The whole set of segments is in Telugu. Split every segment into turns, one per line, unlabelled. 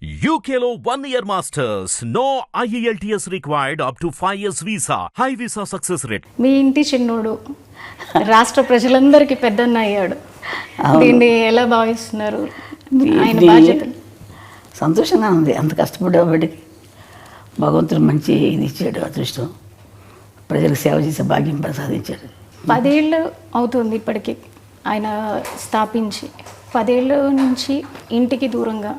One year masters. No E IELTS required up to 5 years visa. High visa success rate.
మీ ఇంటి చిన్నోడు రాష్ట్ర ప్రజలందరికీ పెద్దన్న అయ్యాడు. దీన్ని ఎలా భావిస్తున్నారు ఆయన బాధ్యతలు
సంతోషంగా ఉంది అంత కష్టపడేవాడికి భగవంతుడు మంచి ఇది ఇచ్చాడు అదృష్టం ప్రజలకు సేవ చేసే భాగ్యం ప్రసాదించాడు
పదేళ్ళు అవుతుంది ఇప్పటికి ఆయన స్థాపించి పదేళ్ళ నుంచి ఇంటికి దూరంగా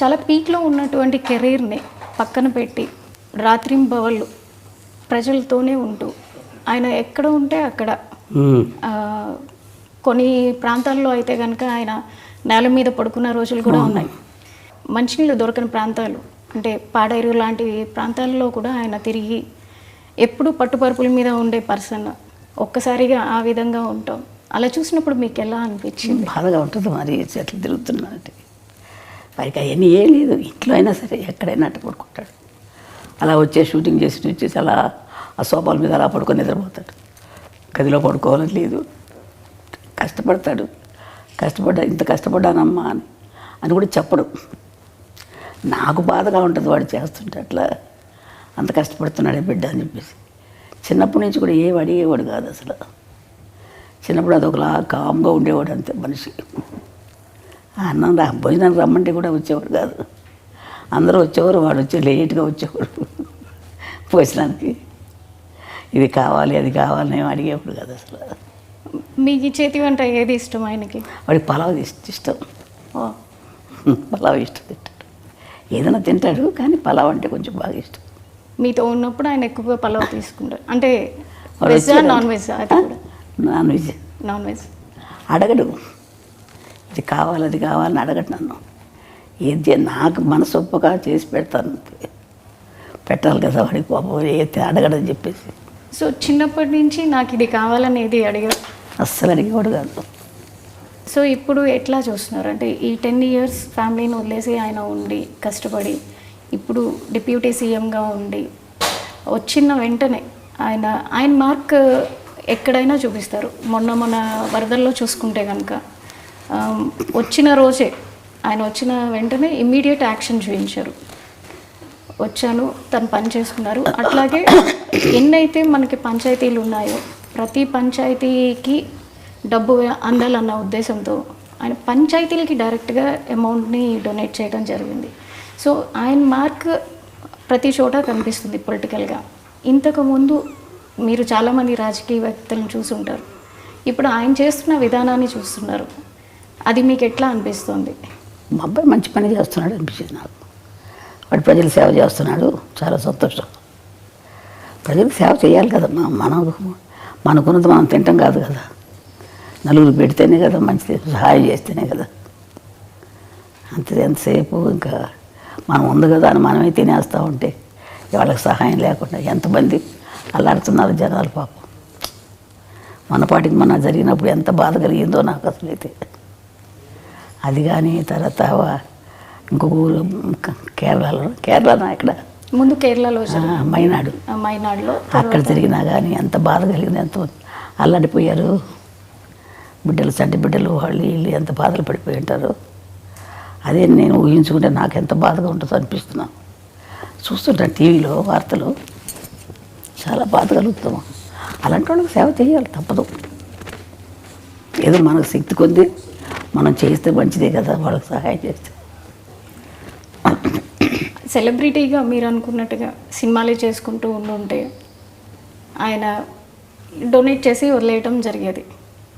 చాలా పీక్లో ఉన్నటువంటి కెరీర్ని పక్కన పెట్టి రాత్రింబవళ్ళు ప్రజలతోనే ఉంటూ ఆయన ఎక్కడ ఉంటే అక్కడ కొన్ని ప్రాంతాల్లో అయితే కనుక ఆయన నేల మీద పడుకున్న రోజులు కూడా ఉన్నాయి. మంచినీళ్ళు దొరకని ప్రాంతాలు అంటే పాడేరు లాంటి ప్రాంతాల్లో కూడా ఆయన తిరిగి ఎప్పుడు పట్టుపరుపుల మీద ఉండే పర్సన్ ఒక్కసారిగా ఆ విధంగా ఉంటాం. అలా చూసినప్పుడు మీకు ఎలా అనిపించింది?
బాధగా ఉంటుంది మరి చెట్లు తిరుగుతున్నారంటే వారికి అవన్నీ ఏం లేదు. ఇంట్లో అయినా సరే ఎక్కడైనా అట్ట పడుకుంటాడు. అలా వచ్చే షూటింగ్ చేసి వచ్చేసి అలా ఆ సోఫాల మీద అలా పడుకొని నిద్రపోతాడు. గదిలో పడుకోవాలని లేదు. కష్టపడతాడు. కష్టపడ్డా ఇంత కష్టపడ్డానమ్మా అని అని కూడా చెప్పడు. నాకు బాధగా ఉంటుంది వాడు చేస్తుంటే అట్లా. అంత కష్టపడుతున్నాడే బిడ్డ అని చెప్పేసి. చిన్నప్పటి నుంచి కూడా ఏం అడిగేవాడు కాదు అసలు. చిన్నప్పుడు అదొకలా కామ్గా ఉండేవాడు అంతే మనిషి. అన్నం రా భోజనం రమ్మంటే కూడా వచ్చేవాడు కాదు. అందరూ వచ్చేవారు వాడు వచ్చే లేట్గా వచ్చేవాడు భోజనానికి. ఇది కావాలి అది కావాలని ఏం అడిగేవాడు కాదు అసలు.
మీకు చేతి వంట ఏది ఇష్టం ఆయనకి?
వాడికి పలావ్ ఇష్ట- పలావ్ ఇష్టం తింటాడు. ఏదైనా తింటాడు కానీ పలావ్ అంటే కొంచెం బాగా ఇష్టం.
మీతో ఉన్నప్పుడు ఆయన ఎక్కువగా పలావ్ తీసుకుంటారు. అంటే. Non veg
non veg.
Non veg.
అడగడు. ఇది కావాలి అది కావాలని అడగడు నన్ను. ఏది నాకు మనసు ఒప్పగా చేసి పెడతాను. పెట్టాలి కదా వాడికి పాపం ఏది అడగడని చెప్పేసి.
సో చిన్నప్పటి నుంచి నాకు ఇది కావాలని ఏది అడిగారు.
అస్సలు అడిగేవాడు కాదు.
సో ఇప్పుడు ఎట్లా చూస్తున్నారు? అంటే ఈ టెన్ ఇయర్స్ ఫ్యామిలీని వదిలేసి ఆయన ఉండి కష్టపడి ఇప్పుడు డిప్యూటీ సీఎంగా ఉండి వచ్చిన వెంటనే ఆయన ఆయన మార్క్ ఎక్కడైనా చూపిస్తారు. మొన్న మొన్న వరదల్లో చూసుకుంటే కనుక వచ్చిన రోజే ఆయన వచ్చిన వెంటనే ఇమ్మీడియట్ యాక్షన్ చూపించారు వచ్చాను తను పని చేసుకున్నారు. అట్లాగే ఎన్నైతే మనకి పంచాయతీలు ఉన్నాయో ప్రతి పంచాయతీకి డబ్బు అందాలన్న ఉద్దేశంతో ఆయన పంచాయతీలకి డైరెక్ట్గా అమౌంట్ని డొనేట్ చేయడం జరిగింది. సో ఆయన మార్క్ ప్రతి చోట కనిపిస్తుంది పొలిటికల్గా. ఇంతకుముందు మీరు చాలామంది రాజకీయ వ్యక్తులను చూసుంటారు. ఇప్పుడు ఆయన చేస్తున్న విధానాన్ని చూస్తున్నారు. అది మీకు ఎట్లా అనిపిస్తుంది?
మా అబ్బాయి మంచి పని చేస్తున్నాడు అనిపించింది నాకు. వాడు ప్రజలు సేవ చేస్తున్నాడు. చాలా సంతోషం. ప్రజలకు సేవ చేయాలి కదా. మనం మనకున్నది మనం తింటాం కాదు కదా. నలుగురు పెడితేనే కదా మంచిది. సహాయం చేస్తేనే కదా. అంతే ఎంతసేపు ఇంకా మనం ఉంది కదా అని మనమే తినేస్తూ ఉంటే వాళ్ళకి సహాయం లేకుండా ఎంతమంది అల్లాడుతున్నారు జనాలు పాపం. మనపాటికి మన జరిగినప్పుడు ఎంత బాధ కలిగిందో నాకు అసలు అయితే అది కానీ తర్వాత ఇంకొక ఊరు కేరళలో కేరళనా ఇక్కడ.
ముందు కేరళలో.
మైనాడు.
మైనాడులో
అక్కడ తిరిగినా కానీ ఎంత బాధ కలిగింది ఎంత అల్లాడిపోయారు. బిడ్డలు చంటి బిడ్డలు వాళ్ళు వీళ్ళు ఎంత బాధలు పడిపోయి ఉంటారు. అదే నేను ఊహించుకుంటే నాకు ఎంత బాధగా ఉంటుందో అనిపిస్తున్నాను చూస్తుంటాను టీవీలో వార్తలు. చాలా బాధ కలుగుతాము అలాంటి వాళ్ళకి సేవ చేయాలి తప్పదు. ఏదో మనకు శక్తి కొద్ది మనం చేస్తే మంచిదే కదా వాళ్ళకి సహాయం చేస్తే.
సెలబ్రిటీగా మీరు అనుకున్నట్టుగా సినిమాలే చేసుకుంటూ ఉండుంటే ఆయన డొనేట్ చేసి వదిలేయటం జరిగేది.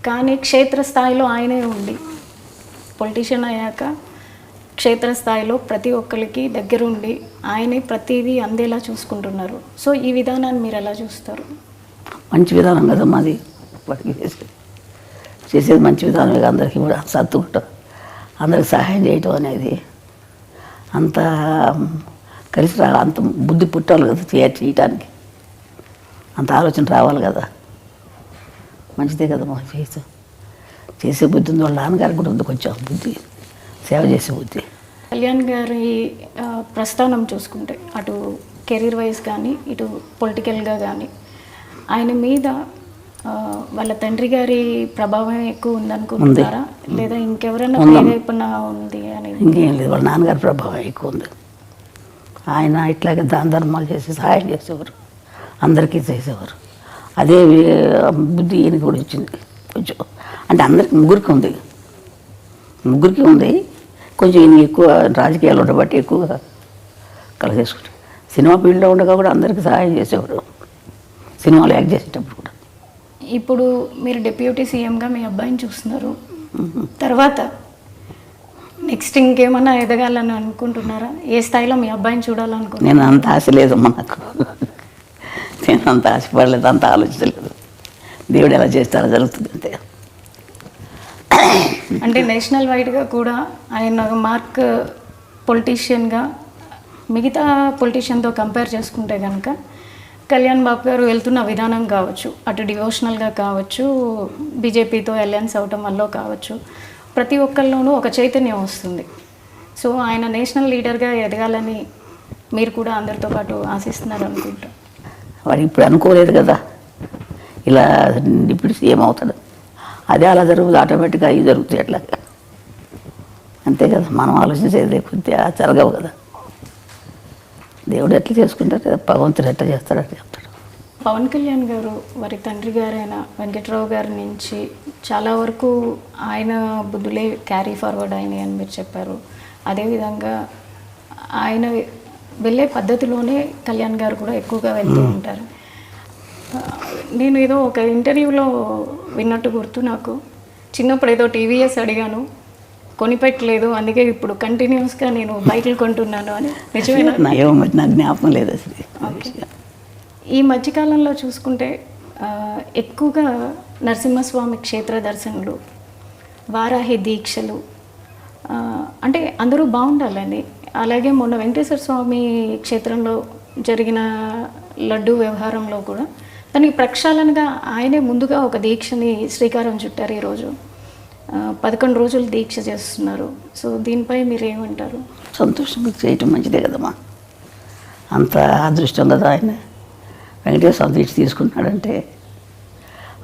కానీ క్షేత్రస్థాయిలో ఆయనే ఉండి పొలిటీషియన్ అయ్యాక క్షేత్రస్థాయిలో ప్రతి ఒక్కరికి దగ్గరుండి ఆయనే ప్రతిదీ అందేలా చూసుకుంటున్నారు. సో ఈ విధానాన్ని మీరు ఎలా చూస్తారు?
మంచి విధానం కదా మాది. చేసేది మంచి విధానమే అందరికీ కూడా సర్దుకుంటాం అందరికి సహాయం చేయటం అనేది అంత కలిసి రా అంత బుద్ధి పుట్టాలి కదా చేయ చేయటానికి. అంత ఆలోచన రావాలి కదా. మంచిదే కదా మా చేసే చేసే బుద్ధి ఉంది. వాళ్ళ నాన్నగారికి కూడా ఉంది కొంచెం బుద్ధి సేవ చేసే బుద్ధి.
కళ్యాణ్ గారి ప్రస్థానం చూసుకుంటే అటు కెరీర్ వైజ్ కానీ ఇటు పొలిటికల్గా కానీ ఆయన మీద వాళ్ళ తండ్రి గారి ప్రభావం ఎక్కువ ఉందనుకుంటున్నారా? లేదా ఇంకెవరైనా ప్రేరేపణ ఉంది అని
ఇంకేం లేదు. వాళ్ళ నాన్నగారి ప్రభావం ఎక్కువ ఉంది. ఆయన ఇట్లాగే దాన ధర్మాలు చేసి సహాయం చేసేవారు. అందరికీ చేసేవారు. అదే బుద్ధి ఈయనకి కూడా వచ్చింది. కొంచెం అంటే అందరికి ముగ్గురికి ఉంది. ముగ్గురికి ఉంది. కొంచెం ఈయన ఎక్కువ రాజకీయాలు ఉండబట్టి ఎక్కువగా కలిగేసుకుంటారు. సినిమా ఫీల్డ్లో ఉండగా కూడా అందరికీ సహాయం చేసేవారు. సినిమాలు యాక్ట్ చేసేటప్పుడు.
ఇప్పుడు మీరు డిప్యూటీ సీఎంగా మీ అబ్బాయిని చూస్తున్నారు. తర్వాత నెక్స్ట్ ఇంకేమన్నా ఎదగాలని అనుకుంటున్నారా? ఏ స్థాయిలో మీ అబ్బాయిని చూడాలనుకుంటున్నారు?
నేను అంత ఆశ లేదమ్మా నాకు. నేను అంత ఆశపడలేదు అంత ఆలోచించలేదు. దేవుడు ఎలా చేస్తారో జరుగుతుంది అంతే.
అంటే నేషనల్ వైడ్గా కూడా ఆయన మార్క్ పొలిటీషియన్గా మిగతా పొలిటీషియన్తో కంపేర్ చేసుకుంటే కనుక కళ్యాణ్ బాబు గారు వెళ్తున్న విధానం కావచ్చు అటు డివోషనల్గా కావచ్చు బీజేపీతో అలయన్స్ అవటం వల్ల కావచ్చు ప్రతి ఒక్కళ్ళలోనూ ఒక చైతన్యం వస్తుంది. సో ఆయన నేషనల్ లీడర్గా ఎదగాలని మీరు కూడా అందరితో పాటు ఆశిస్తున్నారు అనుకుంటా.
వాడు ఇప్పుడు అనుకోలేదు కదా. ఇలా ఇప్పుడు సీఎం అవుతాడు అదే అలా జరుగుతుంది ఆటోమేటిక్గా అవి జరుగుతాయి అట్లా అంతే కదా మనం ఆలోచించేది కొద్దిగా జరగవు కదా. దేవుడు ఎట్లా చేసుకుంటారు కదా భగవంతుడు ఎట్లా చేస్తాడు అట్లా చెప్తాడు.
పవన్ కళ్యాణ్ గారు వారి తండ్రి గారైన వెంకట్రావు గారి నుంచి చాలా వరకు ఆయన బుద్ధులే క్యారీ ఫార్వర్డ్ అయినాయి అని మీరు చెప్పారు. అదేవిధంగా ఆయన వెళ్ళే పద్ధతిలోనే కళ్యాణ్ గారు కూడా ఎక్కువగా వెళ్తూ ఉంటారు. నేను ఏదో ఒక ఇంటర్వ్యూలో విన్నట్టు గుర్తు నాకు. చిన్నప్పుడు ఏదో టీవీఎస్ అడిగాను. కొనిపెట్టలేదు. అందుకే ఇప్పుడు కంటిన్యూస్గా నేను బైకులు కొంటున్నాను అని. నిజమేనా?
మరి నాకు జ్ఞాపకం లేదు అసలు.
ఈ మధ్యకాలంలో చూసుకుంటే ఎక్కువగా నరసింహస్వామి క్షేత్ర దర్శనలు వారాహి దీక్షలు అంటే అందరూ బాగుండాలని అలాగే మొన్న వెంకటేశ్వర స్వామి క్షేత్రంలో జరిగిన లడ్డు వ్యవహారంలో కూడా దానికి ప్రక్షాళనగా ఆయనే ముందుగా ఒక దీక్షని శ్రీకారం చుట్టారు ఈరోజు. పదకొండు రోజులు దీక్ష చేస్తున్నారు. సో దీనిపై మీరు ఏమంటారు
సంతోషం చేయటం మంచిదే కదమ్మా. అంత అదృష్టం కదా ఆయన. వెంకటేశ్వర దీక్ష తీసుకున్నాడంటే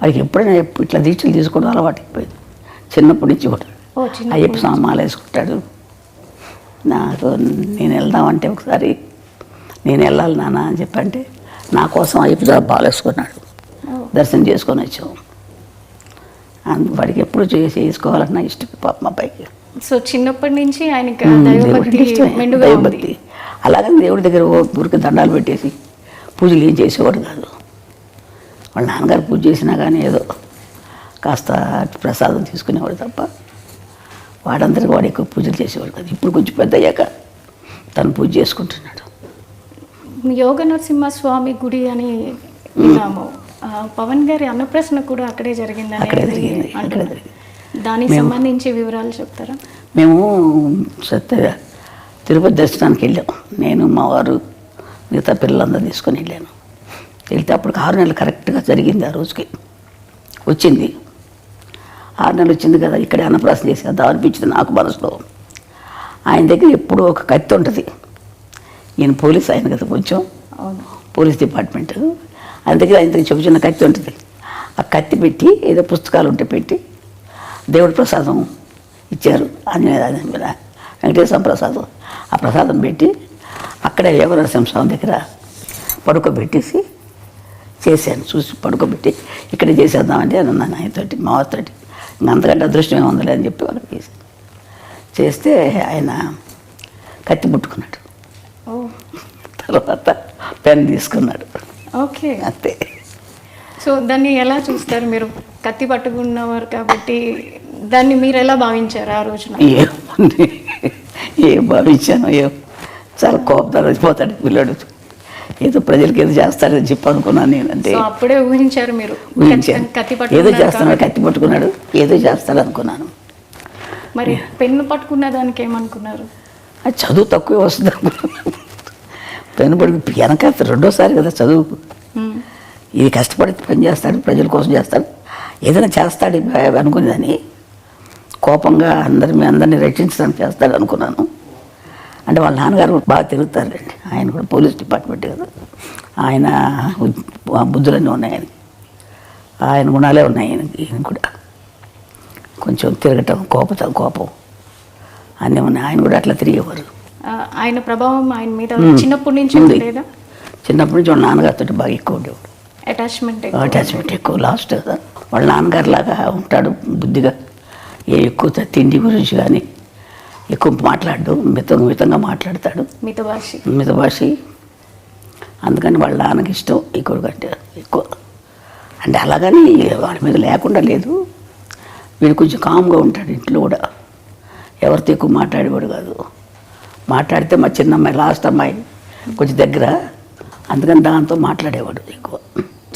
వాడికి ఎప్పుడైనా ఎప్పుడు ఇట్లా దీక్షలు తీసుకోవడం అలవాటు అయిపోయింది. చిన్నప్పటి నుంచి కూడా.
ఓ చిన్న
అయ్యప్ప స్వామి మాల వేసుకుంటాడు. నాకు నేను వెళ్దామంటే ఒకసారి నేను వెళ్ళాలి నాన్న అని చెప్పంటే నా కోసం అయ్యప్ప మాల వేసుకున్నాడు దర్శనం చేసుకొని వచ్చాం. అందు వాడికి ఎప్పుడు చేసి చేసుకోవాలన్నా ఇష్టం. పాప మా పైకి
సో చిన్నప్పటి నుంచి ఆయనకి ఆ
దేవుడి
దైవభక్తి.
అలాగని దగ్గర ఓ ఊరికి దండాలు పెట్టేసి పూజలు ఏం చేసేవాడు కాదు. వాళ్ళ నాన్నగారు పూజ చేసినా కానీ ఏదో కాస్త ప్రసాదం తీసుకునేవాడు తప్ప వాడందరికీ వాడు ఎక్కువ పూజలు చేసేవాడు కాదు. ఇప్పుడు కొంచెం పెద్ద అయ్యాక తను పూజ చేసుకుంటున్నాడు.
యోగ నరసింహస్వామి గుడి అని విన్నాము. పవన్ గారి అన్నప్రశ్న కూడా అక్కడే జరిగిందని
అక్కడే జరిగింది, అక్కడే. జరిగింది.
దానికి సంబంధించి వివరాలు చెప్తారా?
మేము సత్య తిరుపతి దర్శనానికి వెళ్ళాం. నేను మా వారు మిగతా పిల్లలందరూ తీసుకొని వెళ్ళాను. వెళ్తే అప్పుడు ఆరు నెలలు కరెక్ట్గా జరిగింది ఆ రోజుకి. వచ్చింది. ఆరు నెలలు వచ్చింది కదా ఇక్కడే అన్నప్రాసం చేసేద్దాం అనిపించింది నాకు మనసులో. ఆయన దగ్గర ఎప్పుడూ ఒక కత్తి ఉంటుంది. ఈయన పోలీస్ ఆయన కదా కొంచెం.
అవును.
Police department. దగ్గర ఆయన దగ్గర చిన్న చిన్న కత్తి ఉంటుంది. ఆ కత్తి పెట్టి ఏదో పుస్తకాలు ఉంటే పెట్టి దేవుడి ప్రసాదం ఇచ్చారు. ఆంజనేయ వెంకటేశ్వర ప్రసాదం. ఆ ప్రసాదం పెట్టి అక్కడే యోగ నరసింహస్వామి దగ్గర పడుకోబెట్టేసి చేశాను. చూసి పడుకోబెట్టి ఇక్కడ చేసేద్దామంటే అని అన్నాను ఆయనతోటి మా వారితోటి ఇంకా అంతకంటే అదృష్టం ఏముందిలే అని చెప్పి అక్కడ చేశాను. చేస్తే ఆయన కత్తి ముట్టుకున్నాడు.
ఓ.
తర్వాత పెన్ తీసుకున్నాడు.
ఓకే.
అంతే.
సో దాన్ని ఎలా చూస్తారు మీరు? కత్తి పట్టుకున్నవారు కాబట్టి దాన్ని మీరు ఎలా భావించారు ఆ రోజున?
ఏముంది? ఏం భావించాను ఏం? చాలా కోపం వచ్చిపోతాడు పిల్లడు. ఏదో ప్రజలకి ఏదో చేస్తాడని చెప్పి అనుకున్నాను నేను అంటే
సో అప్పుడే ఊహించారు మీరు?
ఊహించాను.
కత్తి
ఏదో చేస్తున్నాడు. కత్తి పట్టుకున్నాడు ఏదో చేస్తాడు అనుకున్నాను.
మరి పెన్ను పట్టుకున్న దానికి ఏమనుకున్నారు?
అది చదువు తక్కువే వస్తుంది అనుకున్నాను. పెను పడి వెనక రెండోసారి కదా చదువు.
మ్మ్.
ఇది కష్టపడి పని చేస్తాడు ప్రజల కోసం చేస్తాడు. ఏదైనా చేస్తాడు అనుకునేదని కోపంగా అందరి మీ అందరినీ రక్షించడానికి చేస్తాడు అనుకున్నాను. అంటే వాళ్ళ నాన్నగారు బాగా తిరుగుతారండి ఆయన కూడా పోలీస్ డిపార్ట్మెంట్ కదా. ఆయన బుద్ధులన్నీ ఉన్నాయి ఆయన ఆయన గుణాలే ఉన్నాయి ఈయనకి ఈయన కూడా. కొంచెం తిరగటం కోపం కోపం. అన్నీ ఉన్నాయి. ఆయన కూడా అట్లా తిరిగేవారు.
ఆయన ప్రభావం ఆయన మీద. చిన్నప్పటి నుంచి. ఉండేదా
చిన్నప్పటి నుంచి వాళ్ళ నాన్నగారితో బాగా ఎక్కువ ఉండేవాడు.
అటాచ్మెంట్
అటాచ్మెంట్ ఎక్కువ లాస్ట్ కదా వాళ్ళ నాన్నగారు లాగా ఉంటాడు బుద్ధిగా. ఏ ఎక్కువ తిండి గురించి కానీ ఎక్కువ మాట్లాడు మిత మితంగా మాట్లాడతాడు.
మిత భాష.
మిత భాష. అందుకని వాళ్ళ నాన్నకి ఇష్టం ఎక్కువ కంటే ఎక్కువ. అంటే అలాగని వాడి మీద లేకుండా లేదు. వీడు కొంచెం కామ్గా ఉంటాడు ఇంట్లో కూడా. ఎవరితో ఎక్కువ మాట్లాడేవాడు కాదు. మాట్లాడితే మా చిన్న అమ్మాయి లాస్ట్ అమ్మాయి కొంచెం దగ్గర. అందుకని దాంతో మాట్లాడేవాడు ఎక్కువ.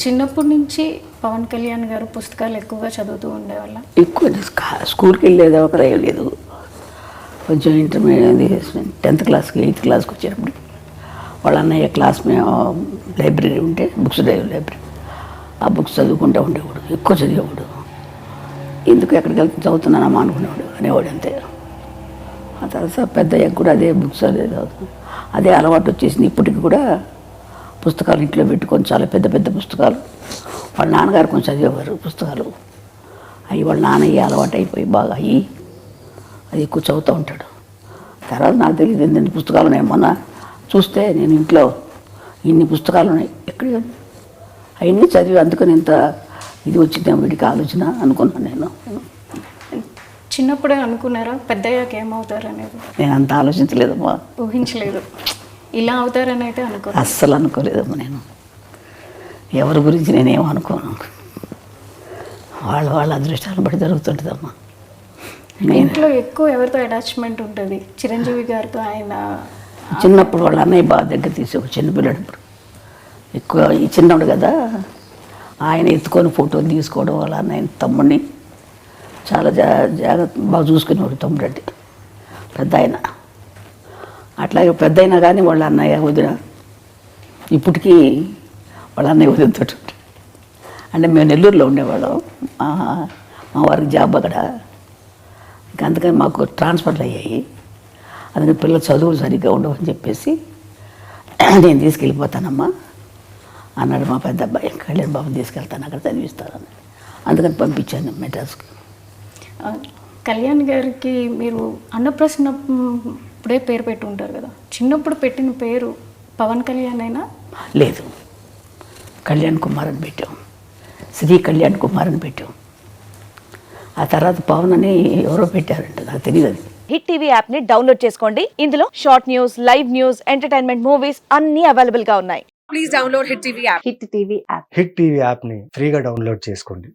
చిన్నప్పటి నుంచి పవన్ కళ్యాణ్ గారు పుస్తకాలు ఎక్కువగా చదువుతూ ఉండేవాళ్ళ?
ఎక్కువ స్కా- స్కూల్కి వెళ్ళేది ఒక లేదు. కొంచెం ఇంటర్మీడియట్ టెన్త్ క్లాస్కి ఎయిత్ క్లాస్కి వచ్చేటప్పుడు వాళ్ళ అన్నయ్య క్లాస్ మేము లైబ్రరీ ఉంటే బుక్స్ లైబ్రరీ ఆ బుక్స్ చదువుకుంటూ ఉండేవాడు. ఎక్కువ చదివేవాడు. ఎందుకు ఎక్కడికి వెళ్తే చదువుతున్నానమ్మా అనుకునేవాడు అనేవాడు అంతే. ఆ తర్వాత పెద్దయ్యకు కూడా అదే బుక్స్ అనేది అదే అలవాటు వచ్చేసింది. ఇప్పటికి కూడా పుస్తకాలు ఇంట్లో పెట్టుకొని చాలా పెద్ద పెద్ద పుస్తకాలు. వాళ్ళ నాన్నగారు కొంచెం చదివేవారు పుస్తకాలు. అవి వాళ్ళ నాన్నయ్య అలవాటు అయిపోయి బాగా అయ్యి అది ఎక్కువ చదువుతూ ఉంటాడు. తర్వాత నాకు తెలియదు ఎన్ని పుస్తకాలు ఉన్నాయి. మొన్న చూస్తే నేను ఇంట్లో ఇన్ని పుస్తకాలు ఉన్నాయి. ఎక్కడ అవన్నీ చదివి అందుకని ఇంత ఇది వచ్చిందేమో వీడికి ఆలోచన అనుకున్నాను నేను.
చిన్నప్పుడే అనుకున్నారా పెద్దయ్యాక ఏమవుతారు అనేది
నేను అంత ఆలోచించలేదమ్మా.
ఊహించలేదు. ఇలా అవుతారని అయితే అనుకో
అస్సలు అనుకోలేదమ్మా నేను. ఎవరి గురించి నేనేం అనుకోను? వాళ్ళ వాళ్ళ అదృష్టాలను బట్టి జరుగుతుంటుందమ్మా.
ఇంట్లో ఎక్కువ ఎవరితో అటాచ్మెంట్ ఉంటుంది? చిరంజీవి గారితో ఆయన?
చిన్నప్పుడు వాళ్ళ అన్నయ్య బాగా దగ్గర తీసి ఒక చిన్నపిల్లడప్పుడు ఎక్కువ ఈ చిన్నవాడు కదా. ఆయన ఎత్తుకొని ఫోటోలు తీసుకోవడం వాళ్ళ అన్నయ్య తమ్ముడిని చాలా జా జాగ్రత్త బాగా చూసుకునేవాడు తమ్ముడు పెద్ద ఆయన అట్లాగే పెద్ద అయినా కానీ వాళ్ళ అన్నయ్య వదిన. ఇప్పటికీ వాళ్ళ అన్నయ్య వదినతో అంటే మేము నెల్లూరులో ఉండేవాళ్ళం. మా మా వారికి జాబ్ అక్కడ. ఇంకా అందుకని మాకు ట్రాన్స్ఫర్లు అయ్యాయి. అందుకని పిల్లలు చదువులు సరిగ్గా ఉండవు అని చెప్పేసి నేను తీసుకెళ్ళిపోతానమ్మా అన్నాడు మా పెద్ద అబ్బాయి. కళ్యాణ్ బాబుని తీసుకెళ్తాను అక్కడ చదివిస్తాను అందుకని పంపించాను మెడ్రాస్కి.
కళ్యాణ్ గారికి మీరు అన్నప్రసన్న ఇప్పుడే పేరు పెట్టి ఉంటారు కదా. చిన్నప్పుడు పెట్టిన పేరు పవన్ కళ్యాణ్ అయినా?
లేదు. కళ్యాణ్ కుమార్ అని పెట్టాం. శ్రీ కళ్యాణ్ కుమార్ అని పెట్టాం. ఆ తర్వాత పవన్ అని ఎవరో పెట్టారంట నాకు తెలియదు అది.
హిట్ టీవీ యాప్ని డౌన్లోడ్ చేసుకోండి. ఇందులో short news live news entertainment movies అన్ని అవైలబుల్గా ఉన్నాయి.
please download Hit TV app.
Hit TV app.
Hit TV యాప్ని ఫ్రీగా డౌన్లోడ్ చేసుకోండి.